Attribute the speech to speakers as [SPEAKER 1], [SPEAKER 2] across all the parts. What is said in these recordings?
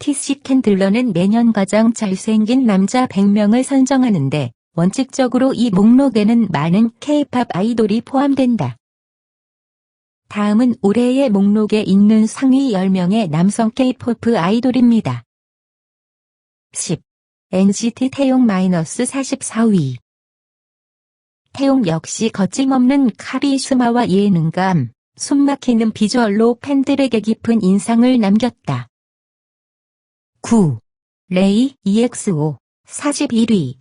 [SPEAKER 1] TC 캔들러는 매년 가장 잘생긴 남자 100명을 선정하는데 원칙적으로 이 목록에는 많은 K-팝 아이돌이 포함된다. 다음은 올해의 목록에 있는 상위 10명의 남성 K-POP 아이돌입니다. 10. NCT 태용 마이너스 44위. 태용 역시 거침없는 카리스마와 예능감, 숨막히는 비주얼로 팬들에게 깊은 인상을 남겼다. 9. 레이 EXO 41위.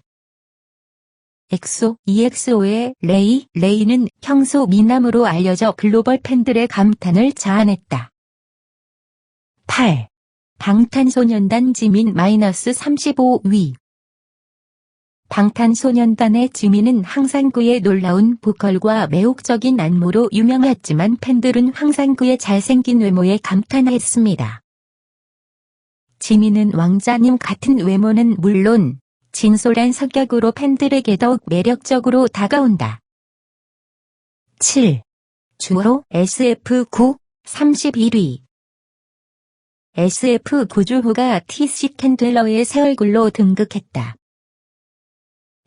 [SPEAKER 1] 엑소 EXO의 레이 레이는 평소 미남으로 알려져 글로벌 팬들의 감탄을 자아냈다. 8. 방탄소년단 지민 마이너스 35위. 방탄소년단의 지민은 항상 그의 놀라운 보컬과 매혹적인 안무로 유명했지만 팬들은 항상 그의 잘생긴 외모에 감탄했습니다. 지민은 왕자님 같은 외모는 물론 진솔한 성격으로 팬들에게 더욱 매력적으로 다가온다. 7. 주호 SF9 31위 SF 구주호가 TC 캔들러의 새 얼굴로 등극했다.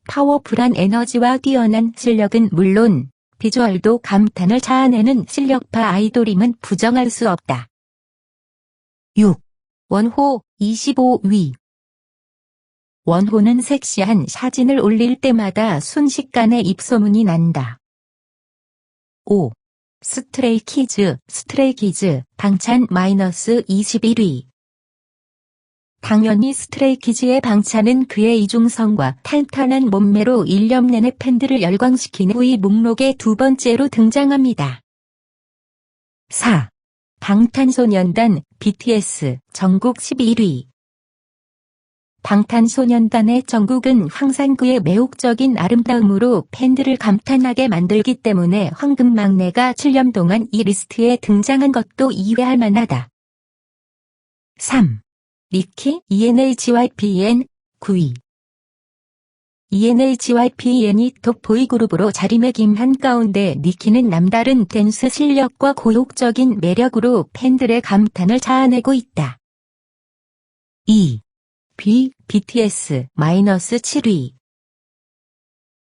[SPEAKER 1] 파워풀한 에너지와 뛰어난 실력은 물론 비주얼도 감탄을 자아내는 실력파 아이돌임은 부정할 수 없다. 6. 원호 25위 원호는 섹시한 사진을 올릴 때마다 순식간에 입소문이 난다. 5. 스트레이 키즈, 스트레이 키즈, 방찬 마이너스 21위. 당연히 스트레이 키즈의 방찬은 그의 이중성과 탄탄한 몸매로 1년 내내 팬들을 열광시킨 후이 목록에 두 번째로 등장합니다. 4. 방탄소년단 BTS 전국 11위. 방탄소년단의 정국은 항상 그의 매혹적인 아름다움으로 팬들을 감탄하게 만들기 때문에 황금 막내가 7년 동안 이 리스트에 등장한 것도 이해할 만하다. 3. 니키 ENHYPN 9위 ENHYPN이 톱 보이그룹으로 자리매김한 가운데 니키는 남다른 댄스 실력과 고혹적인 매력으로 팬들의 감탄을 자아내고 있다. 2. B, BTS, 마이너스 7위.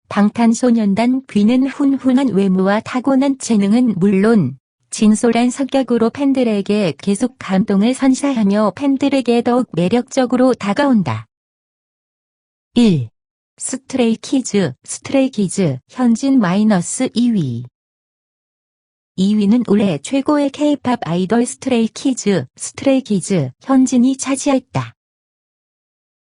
[SPEAKER 1] 방탄소년단 B는 훈훈한 외모와 타고난 재능은 물론 진솔한 성격으로 팬들에게 계속 감동을 선사하며 팬들에게 더욱 매력적으로 다가온다. 1. 스트레이키즈, 스트레이키즈, 현진 마이너스 2위. 2위는 올해 최고의 K-팝 아이돌 스트레이키즈, 스트레이키즈, 현진이 차지했다.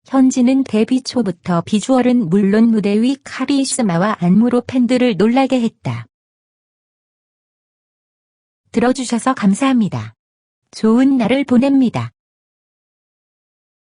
[SPEAKER 1] 현진은 데뷔 초부터 비주얼은 물론 무대 위 카리스마와 안무로 팬들을 놀라게 했다. 들어주셔서 감사합니다. 좋은 날을 보냅니다.